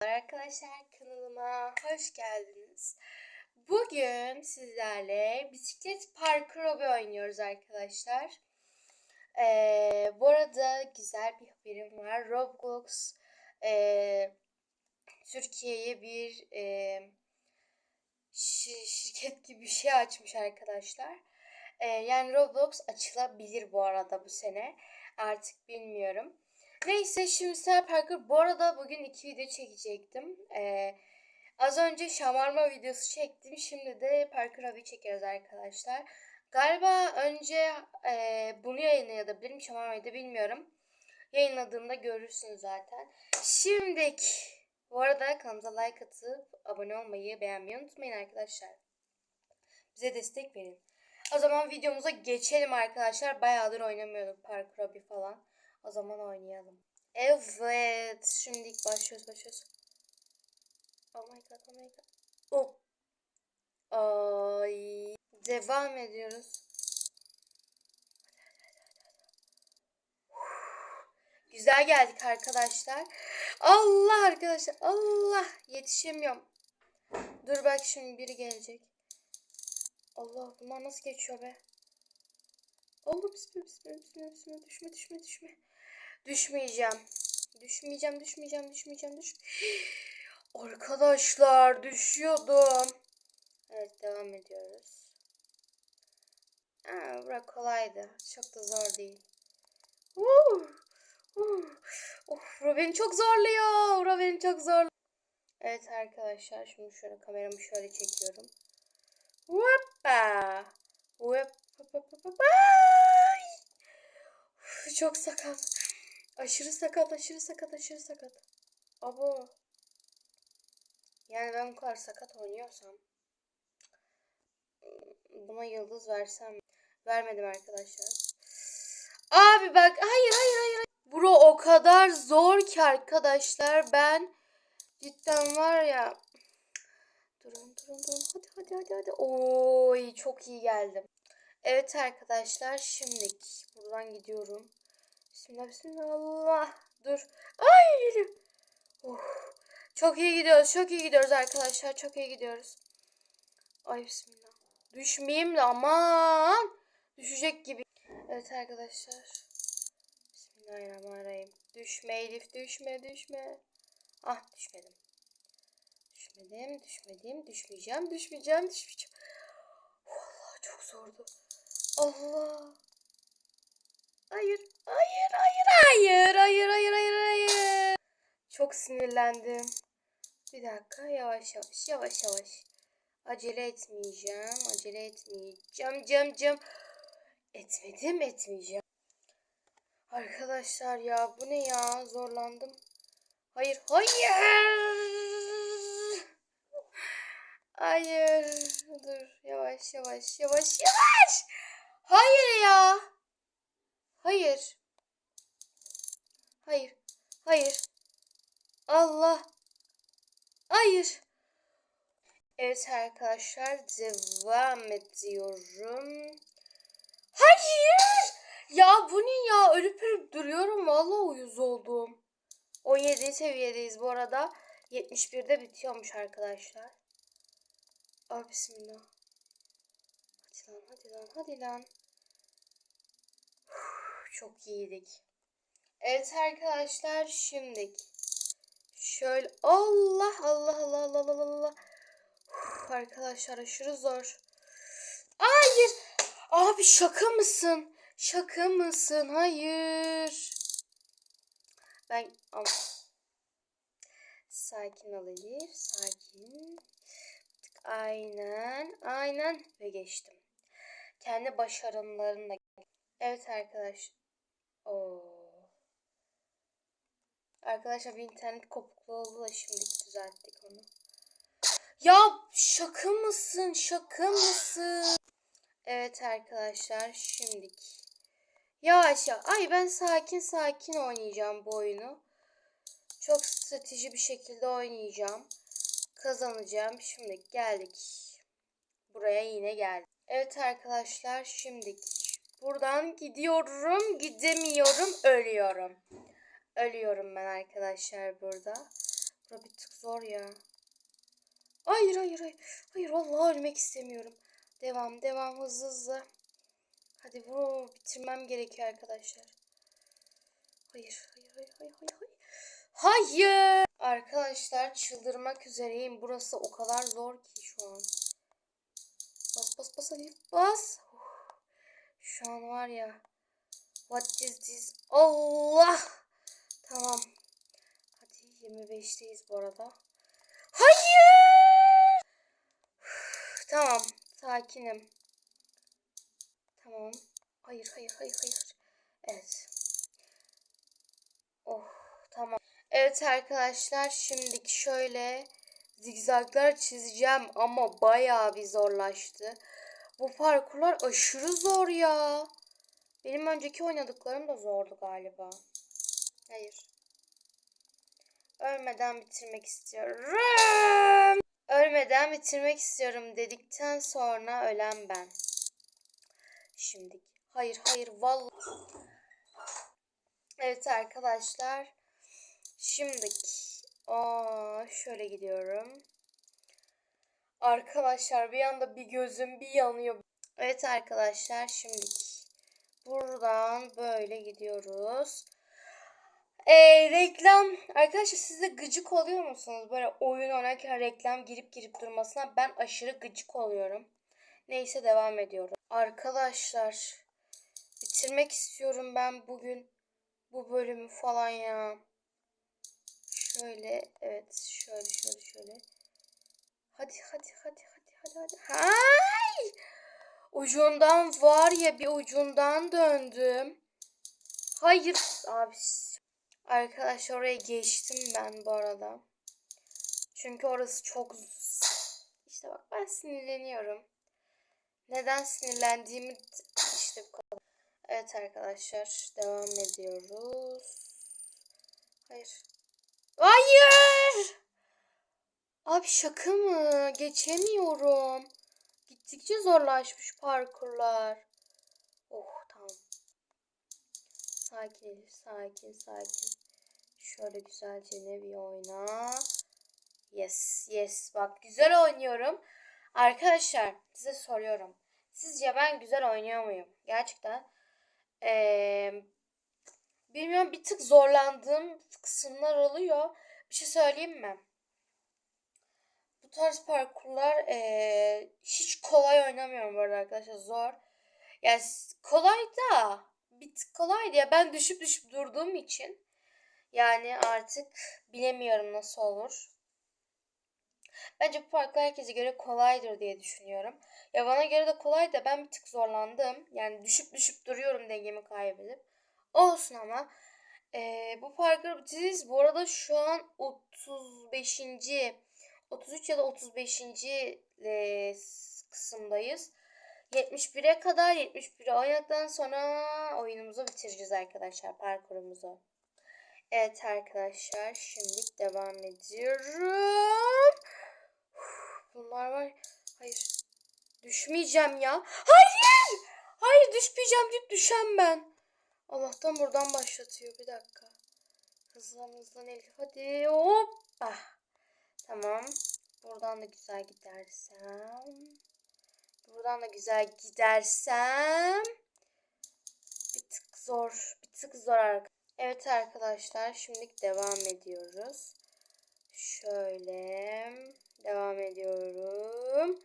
Arkadaşlar kanalıma hoş geldiniz. Bugün sizlerle bisiklet parkur hobi oynuyoruz arkadaşlar. Ee, bu arada güzel bir haberim var. Roblox e, Türkiye'ye bir e, şi- şirket gibi bir şey açmış arkadaşlar. Ee, yani Roblox açılabilir bu arada bu sene. Artık bilmiyorum. Neyse şimdi Star Parker bu arada bugün iki video çekecektim. Ee, az önce şamarma videosu çektim. Şimdi de Parker Hobby çekiyoruz arkadaşlar. Galiba önce e, bunu yayınlayabilirim. Şamarmayı da bilmiyorum. Yayınladığımda görürsünüz zaten. Şimdiki bu arada kanalımıza like atıp abone olmayı beğenmeyi unutmayın arkadaşlar. Bize destek verin. O zaman videomuza geçelim arkadaşlar. Bayağıdır oynamıyorduk Parkur Hobby falan. O zaman oynayalım. Evet. Şimdi başlıyoruz başlıyoruz. Oh my god oh my god. Oh. Ay. Devam ediyoruz. Güzel geldik arkadaşlar. Allah arkadaşlar. Allah. Yetişemiyorum. Dur bak şimdi biri gelecek. Allah bunlar nasıl geçiyor be? Allah bismillah bismillah bismillah düşme düşme düşme. Düşmeyeceğim. Düşmeyeceğim düşmeyeceğim düşmeyeceğim düş. Arkadaşlar düşüyordum. Evet devam ediyoruz. Ha, bura kolaydı. Çok da zor değil. Uh, uh. Of, bura çok zorluyor. Bura çok zorluyor. Evet arkadaşlar şimdi şöyle kameramı şöyle çekiyorum. Hoppa. Hop. hop, hop, hop, hop. Ay! Uf, Çok sakat. Aşırı sakat, aşırı sakat, aşırı sakat. Abo. Yani ben bu kadar sakat oynuyorsam buna yıldız versem vermedim arkadaşlar. Abi bak hayır hayır hayır. Bro o kadar zor ki arkadaşlar ben cidden var ya Durun durun durun. Hadi hadi hadi hadi. Oy çok iyi geldim. Evet arkadaşlar şimdi buradan gidiyorum. Bismillah bismillah. Dur. Ay geliyor. Oh. Çok iyi gidiyoruz. Çok iyi gidiyoruz arkadaşlar. Çok iyi gidiyoruz. Ay bismillah. Düşmeyeyim de aman. Düşecek gibi. Evet arkadaşlar. Bismillahirrahmanirrahim. Düşme Elif düşme düşme. Ah düşmedim. Düşmedim, düşmedim, düşmeyeceğim, düşmeyeceğim, düşmeyeceğim. Allah çok zordu. Allah. Hayır, hayır, hayır, hayır, hayır, hayır, hayır, hayır. Çok sinirlendim. Bir dakika, yavaş yavaş, yavaş yavaş. Acele etmeyeceğim, acele etmeyeceğim, cam cam. Etmedim, etmeyeceğim. Arkadaşlar ya bu ne ya? Zorlandım. Hayır, hayır. Hayır. Dur. Yavaş yavaş yavaş yavaş. Hayır ya. Hayır. Hayır. Hayır. Allah. Hayır. Evet arkadaşlar devam ediyorum. Hayır. Ya bu ne ya? Ölüp ölüp duruyorum. Vallahi uyuz oldum. 17 seviyedeyiz bu arada. 71'de bitiyormuş arkadaşlar. Ay bismillah. Hadi lan hadi lan hadi lan. Çok iyiydik. Evet arkadaşlar şimdi şöyle Allah Allah Allah Allah Allah Allah. Arkadaşlar aşırı zor. Hayır. Abi şaka mısın? Şaka mısın? Hayır. Ben Am- sakin ol. Sakin. Aynen, aynen ve geçtim. Kendi başarımlarımla. Evet arkadaş. Oo. Arkadaşlar bir internet kopukluğu oldu da şimdi düzelttik onu. Ya şaka mısın? Şaka mısın? Evet arkadaşlar şimdik. Yavaş ya. Ay ben sakin sakin oynayacağım bu oyunu. Çok strateji bir şekilde oynayacağım kazanacağım. Şimdi geldik. Buraya yine geldik. Evet arkadaşlar şimdi buradan gidiyorum. Gidemiyorum. Ölüyorum. Ölüyorum ben arkadaşlar burada. Bura bir tık zor ya. Hayır hayır hayır. Hayır vallahi ölmek istemiyorum. Devam devam hızlı hızlı. Hadi bunu bitirmem gerekiyor arkadaşlar. Hayır hayır hayır hayır hayır. Hayır. hayır. Arkadaşlar çıldırmak üzereyim. Burası o kadar zor ki şu an. Bas bas bas hadi bas. Uf. Şu an var ya. What is this? Allah. Tamam. Hadi 25'teyiz bu arada. Hayır. Üf, Tamam. Sakinim. Tamam. Hayır, hayır, hayır, hayır. Evet. Oh, tamam. Evet arkadaşlar, şimdiki şöyle zigzaglar çizeceğim ama bayağı bir zorlaştı. Bu parkurlar aşırı zor ya. Benim önceki oynadıklarım da zordu galiba. Hayır. Ölmeden bitirmek istiyorum. Ölmeden bitirmek istiyorum dedikten sonra ölen ben. Şimdi. Hayır hayır vallahi. Evet arkadaşlar. Şimdiki. Aa, şöyle gidiyorum. Arkadaşlar bir anda bir gözüm bir yanıyor. Evet arkadaşlar şimdiki. Buradan böyle gidiyoruz. Ee, reklam arkadaşlar siz de gıcık oluyor musunuz? Böyle oyun oynarken reklam girip girip durmasına ben aşırı gıcık oluyorum. Neyse devam ediyorum. Arkadaşlar bitirmek istiyorum ben bugün bu bölümü falan ya. Şöyle evet şöyle şöyle şöyle. Hadi hadi hadi hadi hadi hadi. Hay! Ucundan var ya bir ucundan döndüm. Hayır abi. Arkadaşlar oraya geçtim ben bu arada. Çünkü orası çok işte bak ben sinirleniyorum. Neden sinirlendiğimi işte bu kadar. Evet arkadaşlar devam ediyoruz. Hayır. Hayır. Abi şaka mı? Geçemiyorum. Gittikçe zorlaşmış parkurlar. Oh tamam. Sakin sakin sakin. Şöyle güzelce ne bir oyna. Yes, yes. Bak güzel oynuyorum. Arkadaşlar size soruyorum. Sizce ben güzel oynuyor muyum? Gerçekten. Ee, bilmiyorum bir tık zorlandığım kısımlar oluyor. Bir şey söyleyeyim mi? Bu tarz parkurlar ee, hiç kolay oynamıyorum bu arada arkadaşlar. Zor. Yani kolay da bir tık kolaydı ya. Ben düşüp düşüp durduğum için yani artık bilemiyorum nasıl olur. Bence bu parkur herkese göre kolaydır diye düşünüyorum. Ya bana göre de kolay da ben bir tık zorlandım. Yani düşüp düşüp duruyorum dengemi kaybedip. Olsun ama. Ee, bu parkur bitiririz. Bu arada şu an 35. 33 ya da 35. E, kısımdayız. 71'e kadar 71'e oynadıktan sonra oyunumuzu bitireceğiz arkadaşlar parkurumuzu. Evet arkadaşlar şimdi devam ediyorum. Bunlar var. Hayır. Düşmeyeceğim ya. Hayır. Hayır düşmeyeceğim deyip düşen ben. Allah'tan buradan başlatıyor. Bir dakika. Hızlan hızlan Elif. Hadi hoppa. Tamam. Buradan da güzel gidersem. Buradan da güzel gidersem. Bir tık zor. Bir tık zor arkadaşlar. Evet arkadaşlar. Şimdi devam ediyoruz. Şöyle. Devam ediyorum.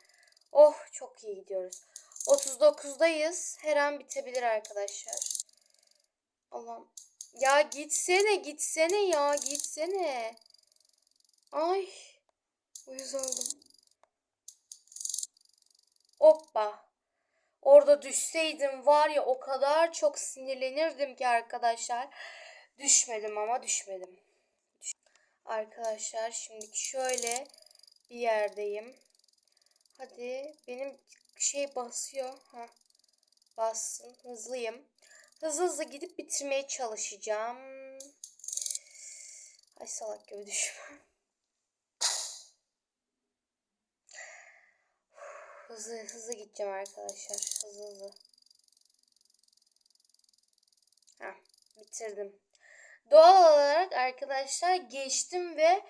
Oh çok iyi gidiyoruz. 39'dayız. Her an bitebilir arkadaşlar. Allah'ım. Ya gitsene gitsene ya gitsene. Ay. Uyuz oldum. Hoppa. Orada düşseydim var ya o kadar çok sinirlenirdim ki arkadaşlar. Düşmedim ama düşmedim. Arkadaşlar şimdi şöyle bir yerdeyim. Hadi benim şey basıyor. Ha. Bassın. Hızlıyım. Hızlı hızlı gidip bitirmeye çalışacağım. Ay salak gibi düşme. Hızlı hızlı gideceğim arkadaşlar. Hızlı hızlı. Ha, bitirdim. Doğal olarak arkadaşlar geçtim ve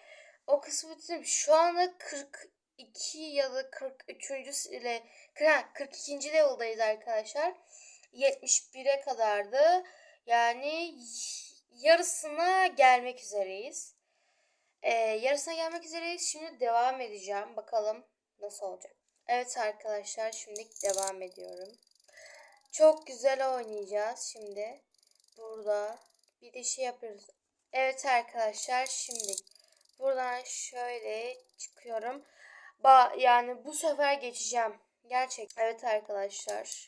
o kısmı bitirdim. Şu anda 42 ya da 43. ile 42. level'dayız arkadaşlar. 71'e kadardı. Yani yarısına gelmek üzereyiz. Ee, yarısına gelmek üzereyiz. Şimdi devam edeceğim. Bakalım nasıl olacak. Evet arkadaşlar şimdi devam ediyorum. Çok güzel oynayacağız şimdi. Burada bir de şey yapıyoruz. Evet arkadaşlar şimdi buradan şöyle çıkıyorum. Ba yani bu sefer geçeceğim. Gerçek. Evet arkadaşlar.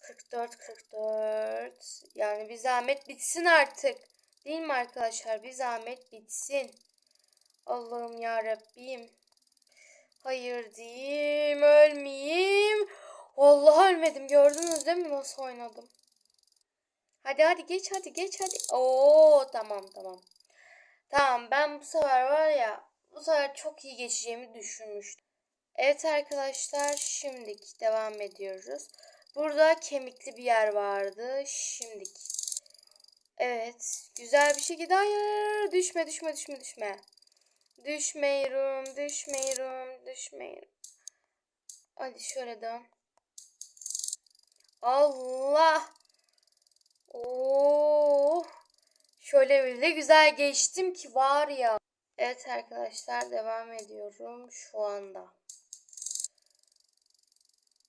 44 44. Yani bir zahmet bitsin artık. Değil mi arkadaşlar? Bir zahmet bitsin. Allah'ım ya Rabbim. Hayır diyeyim, ölmeyeyim. Vallahi ölmedim. Gördünüz değil mi nasıl oynadım? Hadi hadi geç hadi geç hadi. Oo tamam tamam. Tamam ben bu sefer var ya bu sefer çok iyi geçeceğimi düşünmüştüm. Evet arkadaşlar şimdi devam ediyoruz. Burada kemikli bir yer vardı. Şimdi Evet. Güzel bir şekilde. Hayır. Düşme düşme düşme düşme. Düşmeyirim. Düşmeyirim. Düşmeyirim. Hadi şöyle dön. Allah. Oh. Şöyle öyle güzel geçtim ki var ya. Evet arkadaşlar devam ediyorum şu anda.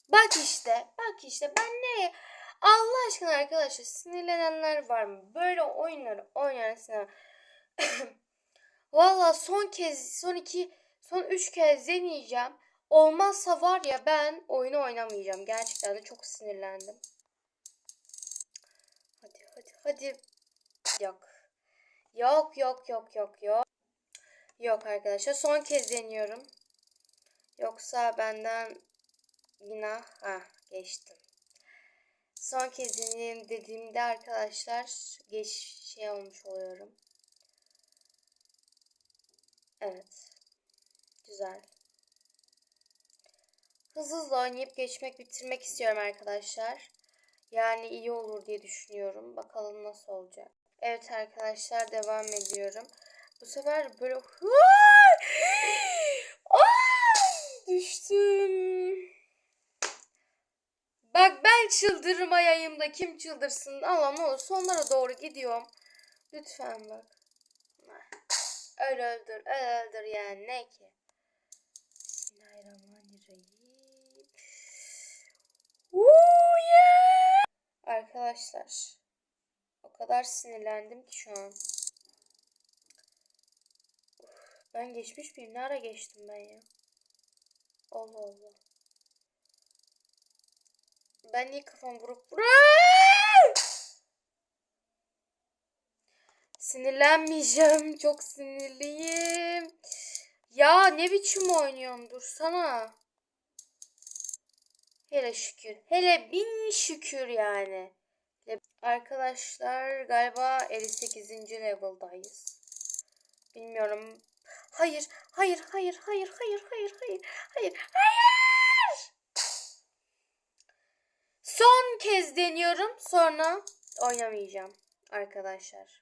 Bak işte, bak işte ben ne Allah aşkına arkadaşlar sinirlenenler var mı? Böyle oyunları oynayan sinir. Valla son kez, son iki, son üç kez deneyeceğim. Olmazsa var ya ben oyunu oynamayacağım. Gerçekten de çok sinirlendim. Hadi hadi hadi. Yok. Yok yok yok yok yok. Yok arkadaşlar son kez deniyorum. Yoksa benden günah. Ha geçtim. Son kez deneyim dediğimde arkadaşlar geç şey olmuş oluyorum. Evet. Güzel. Hızlı hızlı oynayıp geçmek bitirmek istiyorum arkadaşlar. Yani iyi olur diye düşünüyorum. Bakalım nasıl olacak. Evet arkadaşlar devam ediyorum. Bu sefer böyle Ay, düştüm. Bak ben çıldırmayayım da kim çıldırsın. Allah ne olur sonlara doğru gidiyorum. Lütfen bak. Öl öldür, öl öldür yani ne ki? Bismillahirrahmanirrahim. Woo yeah! Arkadaşlar o kadar sinirlendim ki şu an. Ben geçmiş miyim? Ne ara geçtim ben ya? Allah Allah. Ben niye kafam vurup Sinirlenmeyeceğim. Çok sinirliyim. Ya ne biçim oynuyorsun? Dursana. Hele şükür. Hele bin şükür yani. Arkadaşlar galiba 58. level'dayız. Bilmiyorum. Hayır, hayır, hayır, hayır, hayır, hayır, hayır, hayır, hayır. Son kez deniyorum. Sonra oynamayacağım arkadaşlar.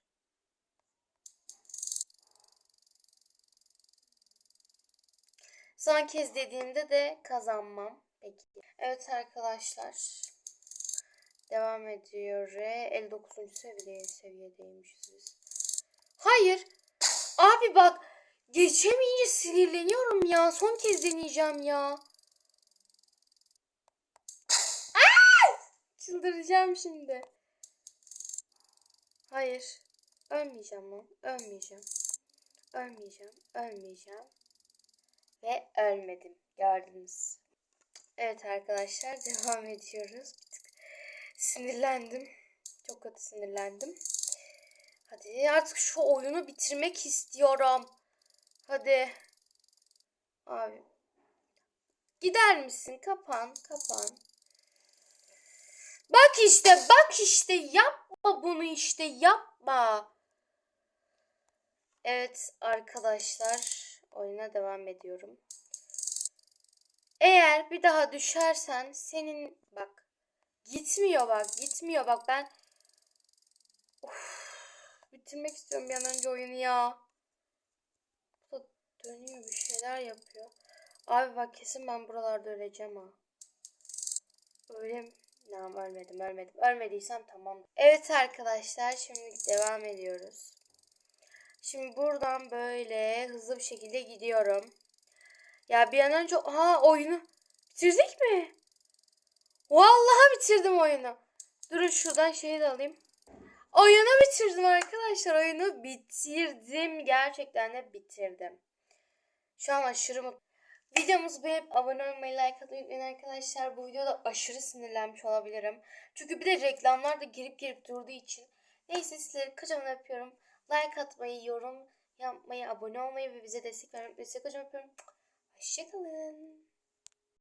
Son kez dediğimde de kazanmam. Peki. Evet arkadaşlar. Devam ediyor. 59. seviyeye seviyedeymişiz biz. Hayır. Abi bak geçemeyince sinirleniyorum ya. Son kez deneyeceğim ya. Çıldıracağım şimdi. Hayır. Ölmeyeceğim lan. Ölmeyeceğim. Ölmeyeceğim. Ölmeyeceğim. Ve ölmedim. Gördünüz. Evet arkadaşlar devam ediyoruz. Bir tık sinirlendim. Çok kötü sinirlendim. Hadi artık şu oyunu bitirmek istiyorum. Hadi. Abi. Gider misin? Kapan. Kapan. Bak işte bak işte yapma bunu işte yapma. Evet arkadaşlar oyuna devam ediyorum. Eğer bir daha düşersen senin bak gitmiyor bak gitmiyor bak ben of, bitirmek istiyorum bir an önce oyunu ya. şeyler yapıyor. Abi bak kesin ben buralarda öleceğim ha. Öyle Tamam ölmedim ölmedim. Ölmediysem tamam. Evet arkadaşlar şimdi devam ediyoruz. Şimdi buradan böyle hızlı bir şekilde gidiyorum. Ya bir an önce ha oyunu bitirdik mi? Vallahi bitirdim oyunu. Durun şuradan şeyi de alayım. Oyunu bitirdim arkadaşlar. Oyunu bitirdim. Gerçekten de bitirdim. Şu an aşırı mutlu. Videomuzu beğenip abone olmayı, like atmayı unutmayın arkadaşlar. Bu videoda aşırı sinirlenmiş olabilirim. Çünkü bir de reklamlar da girip girip durduğu için. Neyse sizleri kocaman öpüyorum. Like atmayı, yorum yapmayı, abone olmayı ve bize destek vermeyi öpüyorum. Hoşçakalın.